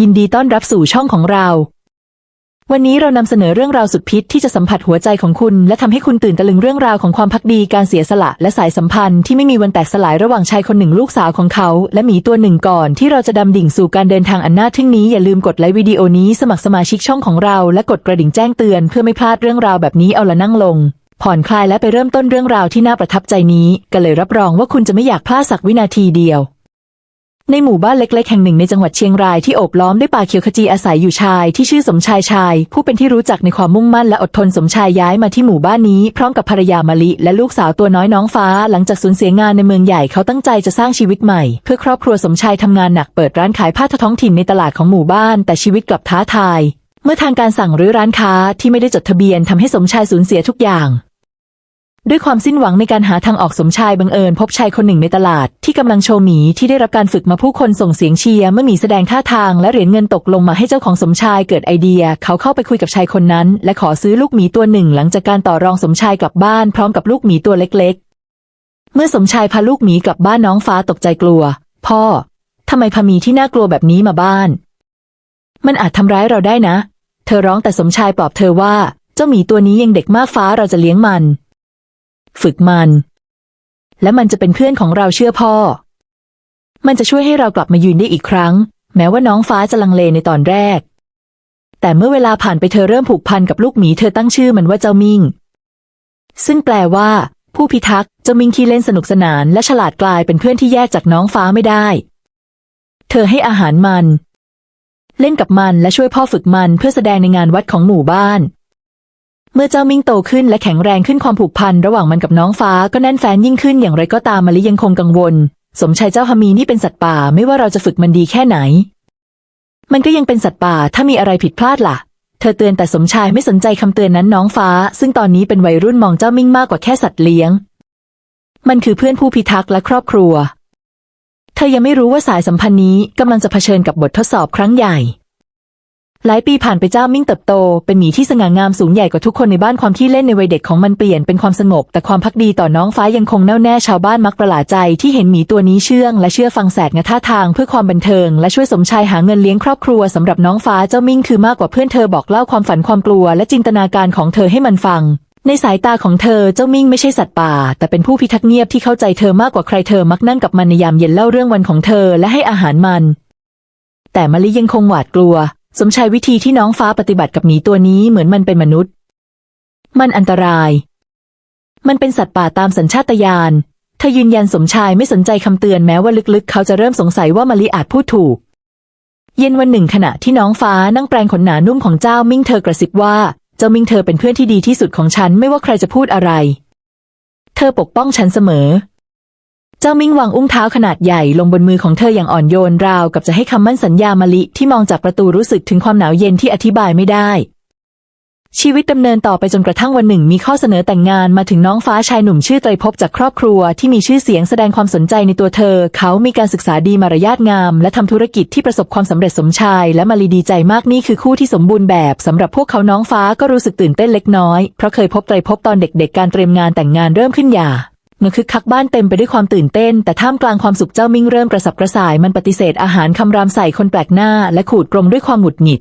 ยินดีต้อนรับสู่ช่องของเรา วันนี้เรานำเสนอเรื่องราวสุดพิษที่จะสัมผัสหัวใจของคุณ และทำให้คุณตื่นตะลึงเรื่องราวของความพักดีการเสียสละและสายสัมพันธ์ที่ไม่มีวันแตกสลายระหว่างชายคนหนึ่งลูกสาวของเขา และหมีตัวหนึ่งก่อนที่เราจะดำดิ่งสู่การเดินทางอันน่าทึ่งนี้อย่าลืมกดไลค์วิดีโอนี้สมัครสมาชิกช่องของเรา และกดกระดิ่งแจ้งเตือนเพื่อไม่พลาดเรื่องราวแบบนี้เอาละนั่งลงผ่อนคลายและไปเริ่มต้นเรื่องราวที่น่าประทับใจนี้กันเลยรับรองว่าคุณจะไม่อยากพลาดสักวินาทีเดียว ในหมู่บ้านเล็กๆ แห่งหนึ่งในจังหวัดเชียงรายที่โอบล้อมด้วยป่าเขียวขจีอาศัยอยู่ชายที่ชื่อสมชายชาย ผู้เป็นที่รู้จักในความมุ่งมั่นและอดทนสมชายย้ายมาที่หมู่บ้านนี้พร้อมกับภรรยามะลิและลูกสาวตัวน้อยน้องฟ้า หลังจากสูญเสียงานในเมืองใหญ่เขาตั้งใจจะสร้างชีวิตใหม่ เพื่อครอบครัวสมชายทำงานหนักเปิดร้านขายผ้าท้องถิ่นในตลาดของหมู่บ้าน แต่ชีวิตกลับท้าทาย เมื่อทางการสั่งรื้อร้านค้าที่ไม่ได้จดทะเบียนทำให้สมชายสูญเสียทุกอย่าง ด้วยความสิ้นหวังในการหาทางออกสมชายบังเอิญพบชายคนหนึ่งในตลาด ที่กำลังโชว์หมีที่ได้รับการฝึกมาผู้คนส่งเสียงเชียร์เมื่อหมีแสดงท่าทางและเหรียญเงินตกลงมาให้เจ้าของสมชายเกิดไอเดีย เขาเข้าไปคุยกับชายคนนั้น และขอซื้อลูกหมีตัวหนึ่ง หลังจากการต่อรองสมชายกลับบ้านพร้อมกับลูกหมีตัวเล็ก ๆ เมื่อสมชายพาลูกหมีกลับบ้านน้องฟ้าตกใจกลัว พ่อทำไมพามีที่น่ากลัวแบบนี้มาบ้าน มันอาจทำร้ายเราได้นะ เธอร้องแต่สมชายปลอบเธอว่า เจ้าหมีตัวนี้ยังเด็กมากฟ้าเราจะเลี้ยงมัน ฝึกมัน และมันจะเป็นเพื่อนของเราเชื่อพ่อ มันจะช่วยให้เรากลับมายืนได้อีกครั้ง แม้ว่าน้องฟ้าจะลังเลในตอนแรก แต่เมื่อเวลาผ่านไปเธอเริ่มผูกพันกับลูกหมีเธอตั้งชื่อมันว่าเจ้ามิง ซึ่งแปลว่า ผู้พิทักษ์เจ้ามิงที่เล่นสนุกสนานและฉลาดกลายเป็นเพื่อนที่แยกจากน้องฟ้าไม่ได้ เธอให้อาหารมัน เล่นกับมันและช่วยพ่อฝึกมันเพื่อแสดงในงานวัดของหมู่บ้าน เมื่อเจ้ามิ่งโตขึ้นและแข็งแรงขึ้นความผูกพันระหว่างมันกับน้องฟ้าก็แน่นแฟ้นยิ่งขึ้นอย่างไรก็ตามมาลิยังคงกังวล สมชายเจ้าฮามีนี่เป็นสัตว์ป่าไม่ว่าเราจะฝึกมันดีแค่ไหน มันก็ยังเป็นสัตว์ป่าถ้ามีอะไรผิดพลาดล่ะ เธอเตือนแต่สมชายไม่สนใจคำเตือนนั้นน้องฟ้า ซึ่งตอนนี้เป็นวัยรุ่นมองเจ้ามิ่งมากกว่าแค่สัตว์เลี้ยง มันคือเพื่อนผู้พิทักษ์และครอบครัว เธอยังไม่รู้ว่าสายสัมพันธ์นี้กำลังจะเผชิญกับบททดสอบครั้งใหญ่ หลายปีผ่านไปเจ้ามิ่งเติบโต เป็นหมีที่สง่างามสูงใหญ่กว่าทุกคนในบ้านความที่เล่นในวัยเด็กของมันเปลี่ยนเป็นความสงบ แต่ความพักดีต่อน้องฟ้ายังคงแน่วแน่ชาวบ้านมักประหลาดใจที่เห็นหมีตัวนี้เชื่องและเชื่อฟังแสกงะท่าทางเพื่อความบันเทิง และช่วยสมชายหาเงินเลี้ยงครอบครัวสำหรับน้องฟ้าเจ้ามิ่งคือมากกว่าเพื่อนเธอบอกเล่าความฝันความกลัว และจินตนาการของเธอให้มันฟังในสายตาของเธอเจ้ามิ่งไม่ใช่สัตว์ป่า แต่เป็นผู้พิทักษ์เงียบที่เข้าใจเธอมากกว่าใครเธอมักนั่งกับมันในยามเย็นเล่าเรื่องวันของเธอและให้อาหารมัน แต่มะลิยังคงหวาดกลัว สมชายวิธีที่น้องฟ้าปฏิบัติกับหมีตัวนี้เหมือนมันเป็นมนุษย์ มันอันตราย มันเป็นสัตว์ป่าตามสัญชาตญาณเธอยืนยันสมชายไม่สนใจคำเตือนแม้ว่าลึกๆ เขาจะเริ่มสงสัยว่ามะลิอาจพูดถูก เย็นวันหนึ่งขณะที่น้องฟ้านั่งแปรงขนหนานุ่มของเจ้ามิ่งเธอกระซิบว่า เจ้ามิ่งเธอเป็นเพื่อนที่ดีที่สุดของฉันไม่ว่าใครจะพูดอะไร เธอปกป้องฉันเสมอ เจ้ามิงวางอุ้งเท้าขนาดใหญ่ลงบนมือของเธออย่างอ่อนโยนราวกับจะให้คำมั่นสัญญามะลิที่มองจากประตูรู้สึกถึงความหนาวเย็นที่อธิบายไม่ได้ ชีวิตดำเนินต่อไปจนกระทั่งวันหนึ่งมีข้อเสนอแต่งงานมาถึงน้องฟ้าชายหนุ่มชื่อไตรภพจากครอบครัวที่มีชื่อเสียงแสดงความสนใจในตัวเธอ เขามีการศึกษาดีมารยาทงาม และทำธุรกิจที่ประสบความสำเร็จสมชาย และมารีดีใจมากนี่คือคู่ที่สมบูรณ์แบบสำหรับพวกเขาน้องฟ้าก็รู้สึกตื่นเต้นเล็กน้อยเพราะเคยพบไตรภพตอนเด็กๆ การเตรียมงานแต่งงานเริ่มขึ้นอย่า มื่อคึกคักบ้านเต็มไปด้วยความตื่นเต้น แต่ท่ามกลางความสุขเจ้ามิ่งเริ่มกระสับกระส่ายมันปฏิเสธอาหารคำรามใส่คนแปลกหน้า และขูดกลมด้วยความหงุดหงิด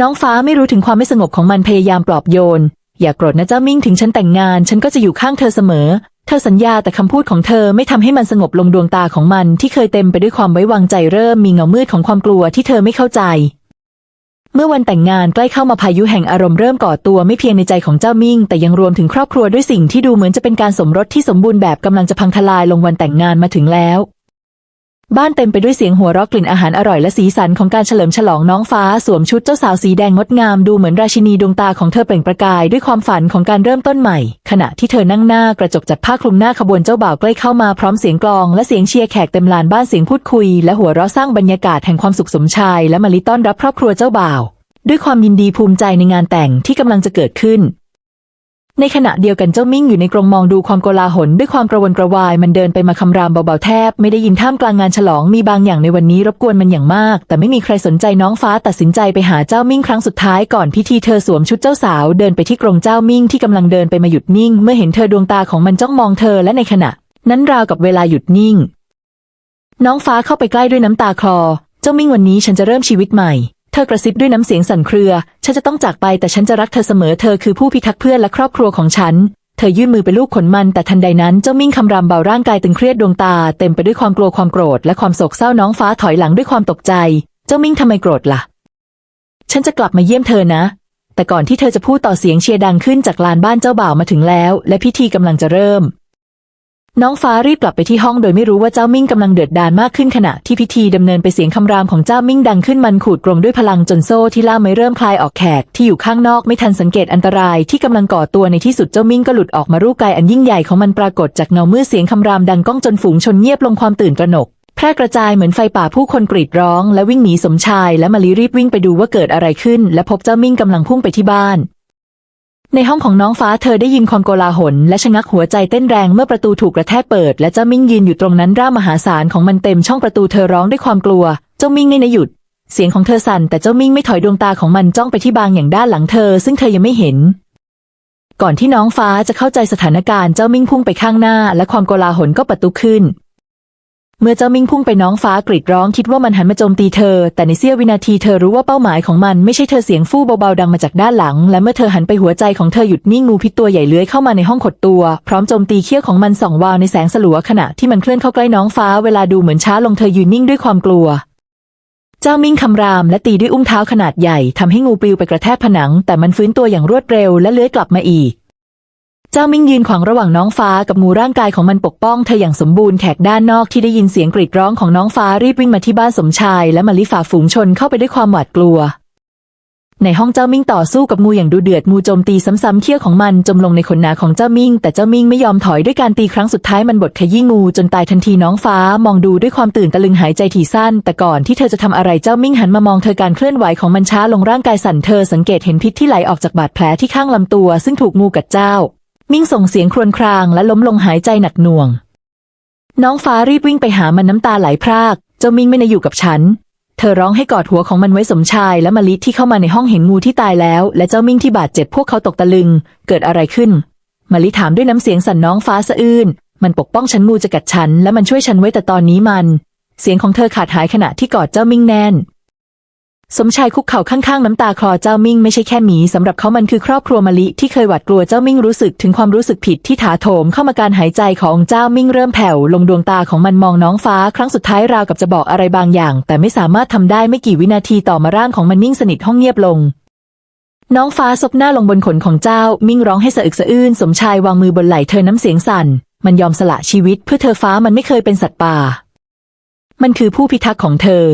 น้องฟ้าไม่รู้ถึงความไม่สงบของมันพยายามปลอบโยน อย่าโกรธนะเจ้ามิ่งถึงฉันแต่งงาน ฉันก็จะอยู่ข้างเธอเสมอ เธอสัญญาแต่คำพูดของเธอไม่ทำให้มันสงบลงดวงตาของมัน ที่เคยเต็มไปด้วยความไว้วางใจเริ่มมีเงามืดของความกลัวที่เธอไม่เข้าใจ เมื่อวันแต่งงานใกล้เข้ามาพายุแห่งอารมณ์เริ่มก่อตัวไม่เพียงในใจของเจ้ามิ่ง แต่ยังรวมถึงครอบครัวด้วยสิ่งที่ดูเหมือนจะเป็นการสมรสที่สมบูรณ์แบบกำลังจะพังทลายลงวันแต่งงานมาถึงแล้ว บ้านเต็มไปด้วยเสียงหัวเราะกลิ่นอาหารอร่อยและสีสันของการเฉลิมฉลองน้องฟ้าสวมชุดเจ้าสาวสีแดงงดงามดูเหมือนราชินีดวงตาของเธอเปล่งประกายด้วยความฝันของการเริ่มต้นใหม่ ขณะที่เธอนั่งหน้ากระจกจัดผ้าคลุมหน้าขบวนเจ้าบ่าวใกล้เข้ามาพร้อมเสียงกลองและเสียงเชียร์แขกเต็มลานบ้านเสียงพูดคุยและหัวเราะสร้างบรรยากาศแห่งความสุขสมชายและมาลิต้อนรับครอบครัวเจ้าบ่าว ด้วยความยินดีภูมิใจในงานแต่งที่กำลังจะเกิดขึ้น ในขณะเดียวกันเจ้ามิ่งอยู่ในกรงมองดูความโกลาหลด้วยความกระวนกระวาย มันเดินไปมาคำรามเบาๆแทบ ไม่ได้ยินท่ามกลางงานฉลองมีบางอย่างในวันนี้รบกวนมันอย่างมาก แต่ไม่มีใครสนใจน้องฟ้าตัดสินใจไปหาเจ้ามิ่งครั้งสุดท้ายก่อนพิธีเธอสวมชุดเจ้าสาว เดินไปที่กรงเจ้ามิ่งที่กำลังเดินไปมาหยุดนิ่ง เมื่อเห็นเธอดวงตาของมันจ้องมองเธอและในขณะ นั้นราวกับเวลาหยุดนิ่ง น้องฟ้าเข้าไปใกล้ด้วยน้ำตาคลอ เจ้ามิ่งวันนี้ฉันจะเริ่มชีวิตใหม่ เธอกระซิบด้วยน้ำเสียงสั่นเครือ ฉันจะต้องจากไปแต่ฉันจะรักเธอเสมอเธอคือผู้พิทักษ์เพื่อนและครอบครัวของฉัน เธอยื่นมือไปลูบขนมันแต่ทันใดนั้นเจ้ามิ่งคำรามเบาร่างกายตึงเครียดดวงตา เต็มไปด้วยความกลัวความโกรธและความโศกเศร้าน้องฟ้าถอยหลังด้วยความตกใจ เจ้ามิ่งทำไมโกรธล่ะ ฉันจะกลับมาเยี่ยมเธอนะ แต่ก่อนที่เธอจะพูดต่อเสียงเชียร์ดังขึ้นจากลานบ้านเจ้าบ่าวมาถึงแล้ว และพิธีกำลังจะเริ่ม น้องฟ้ารีบกลับไปที่ห้องโดยไม่รู้ว่าเจ้ามิ่งกำลังเดือดดาลมากขึ้นขณะที่พิธีดำเนินไปเสียงคำรามของเจ้ามิ่งดังขึ้นมันขูดกรงด้วยพลังจนโซ่ที่ล่ามไว้เริ่มคลายออกแขกที่อยู่ข้างนอกไม่ทันสังเกตอันตรายที่กำลังก่อตัวในที่สุดเจ้ามิ่งก็หลุดออกมารูปกายอันยิ่งใหญ่ของมันปรากฏจากเงาเมื่อเสียงคำรามดังก้องจนฝูงชนเงียบลงความตื่นตระหนกแพร่กระจายเหมือนไฟป่าผู้คนกรีดร้อง และวิ่งหนีสมชาย และมาลีรีบวิ่งไปดูว่าเกิดอะไรขึ้น และพบเจ้ามิ่งกำลังพุ่งไปที่บ้าน ในห้องของน้องฟ้าเธอได้ยินความโกลาหลและชะงักหัวใจเต้นแรงเมื่อประตูถูกกระแทกเปิด และเจ้ามิ่งยืนอยู่ตรงนั้นร่ามหาศาลของมันเต็มช่องประตูเธอร้องด้วยความกลัว เจ้ามิ่งไม่นหยุด เสียงของเธอสั่นแต่เจ้ามิ่งไม่ถอยดวงตาของมันจ้องไปที่บางอย่างด้านหลังเธอ ซึ่งเธอยังไม่เห็น ก่อนที่น้องฟ้าจะเข้าใจสถานการณ์เจ้ามิ่งพุ่งไปข้างหน้า และความโกลาหลก็ประตูขึ้น เมื่อเจ้ามิ่งพุ่งไปน้องฟ้ากรีดร้องคิดว่ามันหันมาโจมตีเธอ แต่ในเสี้ยววินาทีเธอรู้ว่าเป้าหมายของมันไม่ใช่เธอเสียงฟู่เบาๆดังมาจากด้านหลัง และเมื่อเธอหันไปหัวใจของเธอหยุดนิ่งงูพิษตัวใหญ่เลื้อยเข้ามาในห้องขดตัว พร้อมโจมตีเขี้ยวของมันส่องวาวในแสงสลัวขณะที่มันเคลื่อนเข้าใกล้น้องฟ้าเวลาดูเหมือนช้าลงเธอยืนนิ่งด้วยความกลัวเจ้ามิ่งคำรามและตีด้วยอุ้งเท้าขนาดใหญ่ทำให้งูปลิวไปกระแทกผนัง แต่มันฟื้นตัวอย่างรวดเร็วและเลื้อยกลับมาอีก เจ้ามิ่งยืนขวางระหว่างน้องฟ้ากับงูร่างกายของมันปกป้องเธออย่างสมบูรณ์แขกด้านนอกที่ได้ยินเสียงกรีดร้องของน้องฟ้ารีบวิ่งมาที่บ้านสมชาย และมาลิฝ่าฝูงชนเข้าไปด้วยความหวาดกลัว ในห้องเจ้ามิ่งต่อสู้กับงูอย่างดูเดือดงูโจมตีซ้ำๆเขี้ยวของมันจมลงในขนหนาของเจ้ามิ่ง แต่เจ้ามิ่งไม่ยอมถอยด้วยการตีครั้งสุดท้ายมันบดขยี้งูจนตายทันทีน้องฟ้ามองดูด้วยความตื่นตะลึงหายใจถี่สั้น แต่ก่อนที่เธอจะทำอะไรเจ้ามิ่งหันมามองเธอการเคลื่อนไหวของมันช้าลงร่างกายสั่นเธอสังเกตเห็นพิษที่ไหลออกจากบาดแผลที่ข้างลำตัว ซึ่งถูกงูกัดเจ้า มิ่งส่งเสียงครวญครางและล้มลงหายใจหนักหน่วง น้องฟ้ารีบวิ่งไปหามันน้ำตาไหลพราก เจ้ามิ่งไม่ได้อยู่กับฉัน เธอร้องให้กอดหัวของมันไว้สมชายและมะลิที่เข้ามาในห้องเห็นงูที่ตายแล้ว และเจ้ามิ่งที่บาดเจ็บพวกเขาตกตะลึง เกิดอะไรขึ้นมะลิถามด้วยน้ำเสียงสั่นน้องฟ้าสะอื้นมันปกป้องฉันงูจะกัดฉันและมันช่วยฉันไว้แต่ตอนนี้มัน เสียงของเธอขาดหายขณะที่กอดเจ้ามิ่งแน่น สมชายคุกเข่าข้างๆน้ำตาคลอเจ้ามิ่งไม่ใช่แค่หมีสำหรับเขามันคือครอบครัวมะลิที่เคยหวาดกลัวเจ้ามิ่งรู้สึกถึงความรู้สึกผิดที่ถาโถมเข้ามาการหายใจของเจ้ามิ่งเริ่มแผ่วลงดวงตาของมันมองน้องฟ้าครั้งสุดท้ายราวกับจะบอกอะไรบางอย่าง แต่ไม่สามารถทำได้ไม่กี่วินาทีต่อมาร่างของมันนิ่งสนิทห้องเงียบลง น้องฟ้าซบหน้าลงบนขนของเจ้ามิ่งร้องให้สะอึกสะอื้นสมชายวางมือบนไหล่เธอน้ำเสียงสั่น มันยอมสละชีวิตเพื่อเธอฟ้ามันไม่เคยเป็นสัตว์ป่า มันคือผู้พิทักษ์ของเธอ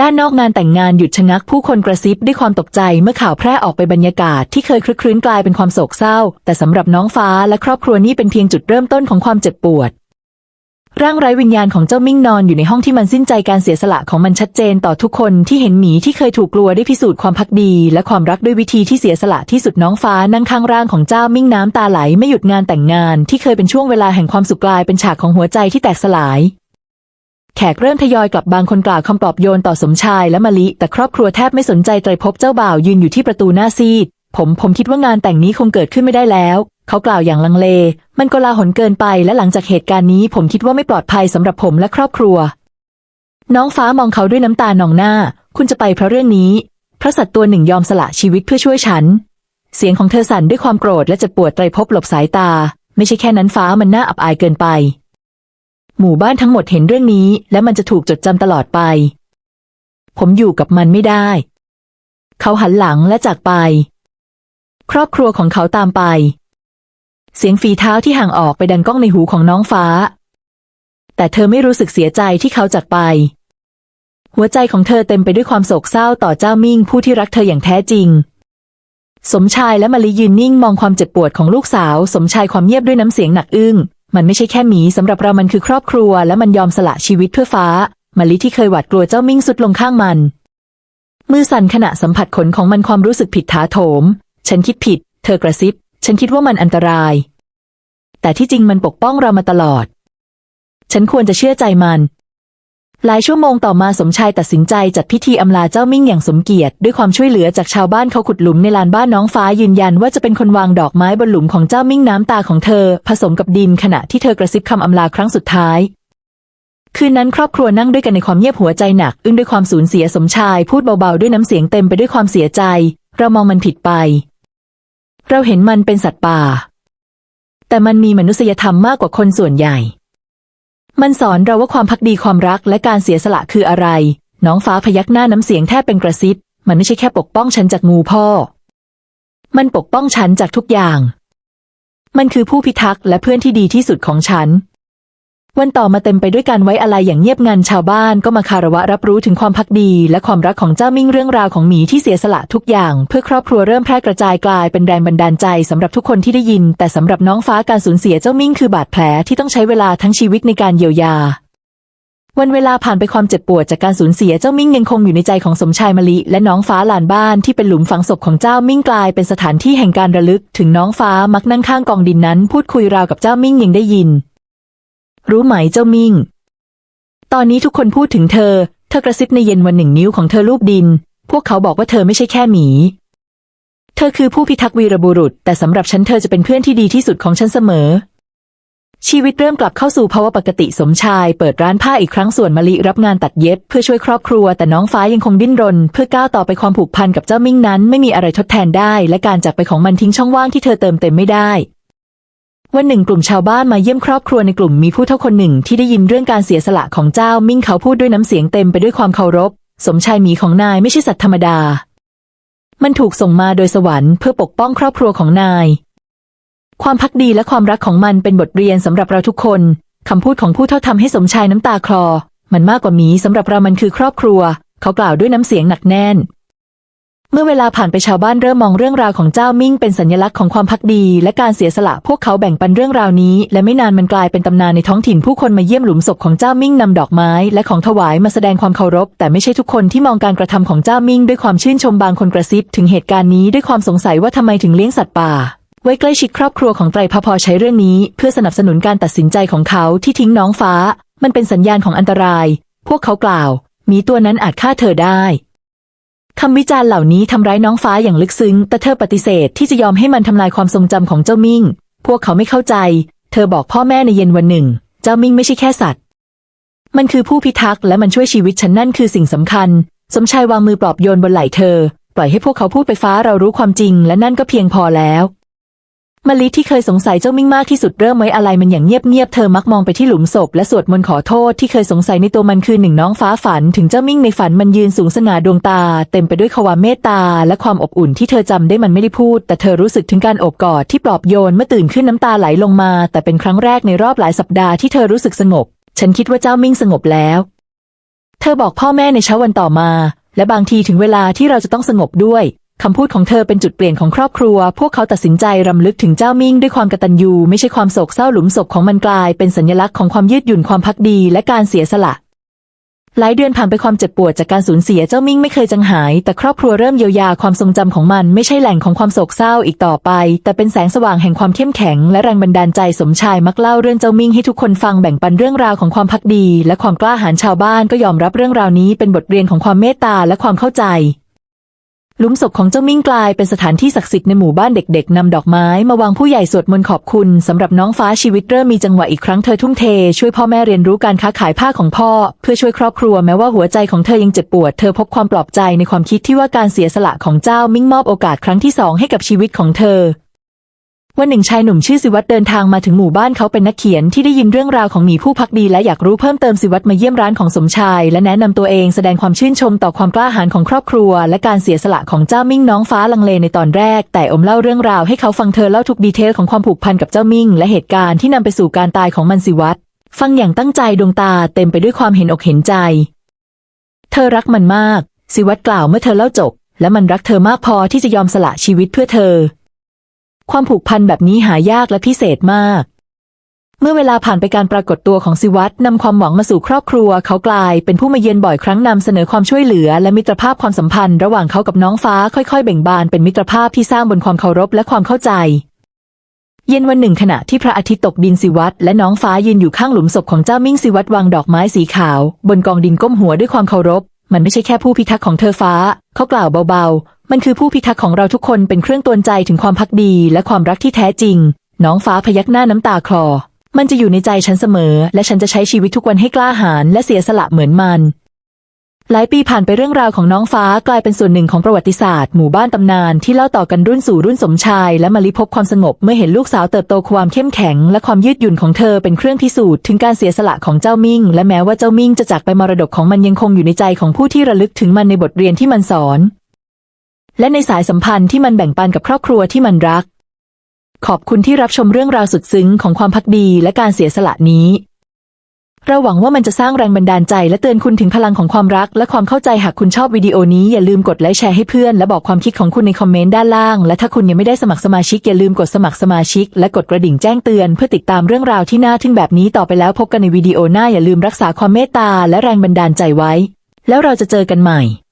ด้านนอกงานแต่งงานหยุดชะงักผู้คนกระซิบด้วยความตกใจเมื่อข่าวแพร่ออกไปบรรยากาศที่เคยคลึกครื้นกลายเป็นความโศกเศร้า แต่สำหรับน้องฟ้าและครอบครัวนี่เป็นเพียงจุดเริ่มต้นของความเจ็บปวด ร่างไร้วิญญาณของเจ้ามิ่งนอนอยู่ในห้องที่มันสิ้นใจการเสียสละของมันชัดเจนต่อทุกคนที่เห็นหมีที่เคยถูกกลัวได้พิสูจน์ความพักดี และความรักด้วยวิธีที่เสียสละที่สุดน้องฟ้านั่งข้างร่างของเจ้ามิ่งน้ำตาไหลไม่หยุดงานแต่งงาน ที่เคยเป็นช่วงเวลาแห่งความสุขกลายเป็นฉากของหัวใจที่แตกสลาย แขกเริ่มทยอยกลับบางคนกล่าวคำปลอบโยนต่อสมชายและมะลิ แต่ครอบครัวแทบไม่สนใจไตรภพเจ้าบ่าวยืนอยู่ที่ประตูหน้าซีด ผมผมคิดว่างานแต่งนี้คงเกิดขึ้นไม่ได้แล้ว เขากล่าวอย่างลังเล มันก็ลาหนเกินไปและหลังจากเหตุการณ์นี้ผมคิดว่าไม่ปลอดภัยสำหรับผมและครอบครัว น้องฟ้ามองเขาด้วยน้ำตาหนองหน้า คุณจะไปเพราะเรื่องนี้พระสัตว์ตัวหนึ่งยอมสละชีวิตเพื่อช่วยฉัน เสียงของเธอสั่นด้วยความโกรธและเจ็บปวดไตรภพหลบสายตา ไม่ใช่แค่นั้นฟ้ามันน่าอับอายเกินไป หมู่บ้านทั้งหมดเห็นเรื่องนี้ และมันจะถูกจดจำตลอดไป ผมอยู่กับมันไม่ได้ เขาหันหลังและจากไป ครอบครัวของเขาตามไป เสียงฝีเท้าที่ห่างออกไปดังก้องในหูของน้องฟ้า แต่เธอไม่รู้สึกเสียใจที่เขาจากไป หัวใจของเธอเต็มไปด้วยความโศกเศร้าต่อเจ้ามิ่งผู้ที่รักเธออย่างแท้จริงสมชายและมะลิยืนนิ่งมองความเจ็บปวดของลูกสาว สมชายความเงียบด้วยน้ำเสียงหนักอึ้ง มันไม่ใช่แค่หมีสำหรับเรามันคือครอบครัว และมันยอมสละชีวิตเพื่อฟ้ามาลิที่เคยหวาดกลัวเจ้ามิ่งสุดลงข้างมัน มือสั่นขณะสัมผัสขนของมันความรู้สึกผิดถาโถม ฉันคิดผิด เธอกระซิบ ฉันคิดว่ามันอันตราย แต่ที่จริงมันปกป้องเรามาตลอด ฉันควรจะเชื่อใจมัน หลายชั่วโมงต่อมาสมชายตัดสินใจจัดพิธีอำลาเจ้ามิ่งอย่างสมเกียรติด้วยความช่วยเหลือจากชาวบ้านเขาขุดหลุมในลานบ้านน้องฟ้ายืนยันว่าจะเป็นคนวางดอกไม้บนหลุมของเจ้ามิ่งน้ำตาของเธอ ผสมกับดินขณะที่เธอกระซิบคำอำลาครั้งสุดท้าย คืนนั้นครอบครัวนั่งด้วยกันในความเงียบหัวใจหนัก อึ้งด้วยความสูญเสียสมชายพูดเบาๆด้วยน้ำเสียงเต็มไปด้วยความเสียใจ เรามองมันผิดไป เราเห็นมันเป็นสัตว์ป่า แต่มันมีมนุษยธรรมมากกว่าคนส่วนใหญ่ มันสอนเราว่าความพักดีความรักและการเสียสละคืออะไร น้องฟ้าพยักหน้าน้ำเสียงแทบเป็นกระซิบ มันไม่ใช่แค่ปกป้องฉันจากงูพ่อ มันปกป้องฉันจากทุกอย่าง มันคือผู้พิทักษ์และเพื่อนที่ดีที่สุดของฉัน วันต่อมาเต็มไปด้วยการไว้อะไรอย่างเงียบงันชาวบ้านก็มาคารวะรับรู้ถึงความพักดี และความรักของเจ้ามิ่งเรื่องราวของหมีที่เสียสละทุกอย่าง เพื่อครอบครัวเริ่มแพร่กระจายกลายเป็นแรงบันดาลใจสำหรับทุกคนที่ได้ยิน แต่สำหรับน้องฟ้าการสูญเสียเจ้ามิ่งคือบาดแผลที่ต้องใช้เวลาทั้งชีวิตในการเยียวยาวันเวลาผ่านไปความเจ็บปวดจากการสูญเสียเจ้ามิ่งยังคงอยู่ในใจของสมชายมะลิและน้องฟ้าหลานบ้านที่เป็นหลุมฝังศพของเจ้ามิ่งกลายเป็นสถานที่แห่งการระลึก ถึงน้องฟ้ามักนั่งข้างกองดินนั้น พูดคุยราวกับเจ้ามิ่งยังได้ยิน รู้ไหมเจ้ามิ่ง ตอนนี้ทุกคนพูดถึงเธอ เธอกระซิบในเย็นวันหนึ่งนิ้วของเธอลูบดิน พวกเขาบอกว่าเธอไม่ใช่แค่หมี เธอคือผู้พิทักษ์วีรบุรุษ แต่สำหรับฉันเธอจะเป็นเพื่อนที่ดีที่สุดของฉันเสมอ ชีวิตเริ่มกลับเข้าสู่ภาวะปกติสมชายเปิดร้านผ้าอีกครั้งส่วนมะลิรับงานตัดเย็บเพื่อช่วยครอบครัว แต่น้องฟ้ายังคงดิ้นรน เพื่อก้าวต่อไปความผูกพันกับเจ้ามิ่งนั้น ไม่มีอะไรทดแทนได้ และการจากไปของมันทิ้งช่องว่างที่เธอเติมเต็มไม่ได้ วันหนึ่งกลุ่มชาวบ้านมาเยี่ยมครอบครัวในกลุ่มมีผู้เฒ่าคนหนึ่งที่ได้ยินเรื่องการเสียสละของเจ้ามิ่งเขาพูดด้วยน้ำเสียงเต็มไปด้วยความเคารพ สมชายหมีของนายไม่ใช่สัตว์ธรรมดา มันถูกส่งมาโดยสวรรค์เพื่อปกป้องครอบครัวของนาย ความพักดีและความรักของมันเป็นบทเรียนสำหรับเราทุกคนคำพูดของผู้เฒ่าทำให้สมชายน้ำตาคลอ มันมากกว่าหมีสำหรับเรามันคือครอบครัว เขากล่าวด้วยน้ำเสียงหนักแน่น มื่อเวลาผ่านไปชาวบ้านเริ่มมองเรื่องราวของเจ้ามิ่งเป็นสัญลักษณ์ของความพักดี และการเสียสละพวกเขาแบ่งปันเรื่องราวนี้ และไม่นานมันกลายเป็นตำนานในท้องถิ่นผู้คนมาเยี่ยมหลุมศพของเจ้ามิ่งนำดอกไม้ และของถวายมาแสดงความเคารพ แต่ไม่ใช่ทุกคนที่มองการกระทำของเจ้ามิ่งด้วยความชื่นชมบางคนกระซิบถึงเหตุการณ์นี้ด้วยความสงสัยว่าทำไมถึงเลี้ยงสัตว์ป่าไว้ใกล้ชิดครอบครัวของไตรพพอใช้เรื่องนี้ เพื่อสนับสนุนการตัดสินใจของเขาที่ทิ้งน้องฟ้า มันเป็นสัญญาณของอันตราย พวกเขากล่าว มีตัวนั้นอาจฆ่าเธอได้ คำวิจารณ์เหล่านี้ทำร้ายน้องฟ้าอย่างลึกซึ้ง แต่เธอปฏิเสธที่จะยอมให้มันทำลายความทรงจำของเจ้ามิ่ง พวกเขาไม่เข้าใจ เธอบอกพ่อแม่ในเย็นวันหนึ่ง เจ้ามิ่งไม่ใช่แค่สัตว์ มันคือผู้พิทักษ์และมันช่วยชีวิตฉันนั่นคือสิ่งสำคัญ สมชายวางมือปลอบโยนบนไหล่เธอ ปล่อยให้พวกเขาพูดไปฟ้าเรารู้ความจริง และนั่นก็เพียงพอแล้ว มลิที่เคยสงสัยเจ้ามิ่งมากที่สุดเริ่มไว้อะไรมันอย่างเงียบๆเธอมักมองไปที่หลุมศพและสวดมนต์ขอโทษที่เคยสงสัยในตัวมันคือหนึ่งน้องฟ้าฝัน ถึงเจ้ามิ่งในฝันมันยืนสูงสง่าดวงตา เต็มไปด้วยความเมตตา และความอบอุ่นที่เธอจำได้มันไม่ได้พูด แต่เธอรู้สึกถึงการโอบกอดที่ปลอบโยนเมื่อตื่นขึ้นน้ำตาไหลลงมา แต่เป็นครั้งแรกในรอบหลายสัปดาห์ที่เธอรู้สึกสงบ ฉันคิดว่าเจ้ามิ่งสงบแล้ว เธอบอกพ่อแม่ในเช้าวันต่อมา และบางทีถึงเวลาที่เราจะต้องสงบด้วย คำพูดของเธอเป็นจุดเปลี่ยนของครอบครัว พวกเขาตัดสินใจรำลึกถึงเจ้ามิ่งด้วยความกตัญญู ไม่ใช่ความโศกเศร้าหลุมศพของมันกลาย เป็นสัญลักษณ์ของความยืดหยุ่นความพักดีและการเสียสละ หลายเดือนผ่านไปความเจ็บปวดจากการสูญเสียเจ้ามิ่งไม่เคยจางหาย แต่ครอบครัวเริ่มเยียวยาความทรงจำของมันไม่ใช่แหล่งของความโศกเศร้าอีกต่อไป แต่เป็นแสงสว่างแห่งความเข้มแข็ง และแรงบันดาลใจสมชายมักเล่าเรื่องเจ้ามิ่งให้ทุกคนฟังแบ่งปันเรื่องราวของความพักดี และความกล้าหาญชาวบ้านก็ยอมรับเรื่องราวนี้เป็นบทเรียนของความเมตตาและความเข้าใจ หลุมศพของเจ้ามิ่งกลายเป็นสถานที่ศักดิ์สิทธิ์ในหมู่บ้านเด็กๆนำดอกไม้มาวางผู้ใหญ่สวดมนต์ขอบคุณสำหรับน้องฟ้าชีวิตเริ่มมีจังหวะอีกครั้งเธอทุ่มเท ช่วยพ่อแม่เรียนรู้การค้าขายผ้าของพ่อ เพื่อช่วยครอบครัวแม้ว่าหัวใจของเธอยังเจ็บปวด เธอพบความปลอบใจในความคิดที่ว่าการเสียสละของเจ้ามิ่งมอบโอกาสครั้งที่สองให้กับชีวิตของเธอ วันหนึ่งชายหนุ่มชื่อสิวัตรเดินทางมาถึงหมู่บ้านเขาเป็นนักเขียนที่ได้ยินเรื่องราวของหมีผู้พักดีและอยากรู้เพิ่มเติมสิวัตรมาเยี่ยมร้านของสมชาย และแนะนำตัวเองแสดงความชื่นชมต่อความกล้าหาญของครอบครัว และการเสียสละของเจ้ามิ่งน้องฟ้าลังเลในตอนแรก แต่อมเล่าเรื่องราวให้เขาฟังเธอเล่าทุกดีเทลของความผูกพันกับเจ้ามิ่ง และเหตุการณ์ที่นำไปสู่การตายของมันสิวัตรฟังอย่างตั้งใจดวงตาเต็มไปด้วยความเห็นอกเห็นใจ เธอรักมันมาก สิวัตรกล่าวเมื่อเธอเล่าจบ และมันรักเธอมากพอที่จะยอมสละชีวิตเพื่อเธอ ความผูกพันแบบนี้หายากและพิเศษมาก เมื่อเวลาผ่านไปการปรากฏตัวของสิวัตนำความหวังมาสู่ครอบครัว เขากลายเป็นผู้มาเยือนบ่อยครั้งนำเสนอความช่วยเหลือ และมิตรภาพความสัมพันธ์ระหว่างเขากับน้องฟ้าค่อยๆ เบ่งบานเป็นมิตรภาพที่สร้างบนความเคารพและความเข้าใจ เย็นวันหนึ่งขณะที่พระอาทิตย์ตกดินสิวัตและน้องฟ้ายืนอยู่ข้างหลุมศพของเจ้ามิ่งสิวัตวางดอกไม้สีขาว บนกองดินก้มหัวด้วยความเคารพมันไม่ใช่แค่ผู้พิทักษ์ของเธอฟ้า เขากล่าวเบาๆ มันคือผู้พิทักษ์ของเราทุกคนเป็นเครื่องตือนใจถึงความพักดีและความรักที่แท้จริง น้องฟ้าพยักหน้าน้ำตาคลอ มันจะอยู่ในใจฉันเสมอ และฉันจะใช้ชีวิตทุกวันให้กล้าหาญและเสียสละเหมือนมัน หลายปีผ่านไปเรื่องราวของน้องฟ้ากลายเป็นส่วนหนึ่งของประวัติศาสตร์หมู่บ้านตำนานที่เล่าต่อกันรุ่นสู่รุ่นสมชาย และมาลิพบความสงบเมื่อเห็นลูกสาวเติบโตความเข้มแข็ง และความยืดหยุ่นของเธอเป็นเครื่องพิสูจน์ถึงการเสียสละของเจ้ามิ่ง และแม้ว่าเจ้ามิ่งจะจากไปมรดกของมันยังคงอยู่ในใจของผู้ที่ระลึกถึงมันในบทเรียนที่มันสอน และในสายสัมพันธ์ที่มันแบ่งปันกับครอบครัวที่มันรัก ขอบคุณที่รับชมเรื่องราวสุดซึ้งของความพักดีและการเสียสละนี้ เราหวังว่ามันจะสร้างแรงบันดาลใจและเตือนคุณถึงพลังของความรักและความเข้าใจหากคุณชอบวิดีโอนี้อย่าลืมกดไลค์แชร์ให้เพื่อน และบอกความคิดของคุณในคอมเมนต์ด้านล่าง และถ้าคุณยังไม่ได้สมัครสมาชิกอย่าลืมกดสมัครสมาชิก และกดกระดิ่งแจ้งเตือนเพื่อติดตามเรื่องราวที่น่าทึ่งแบบนี้ต่อไปแล้วพบกันในวิดีโอหน้าอย่าลืมรักษาความเมตตาและแรงบันดาลใจไว้ แล้วเราจะเจอกันใหม่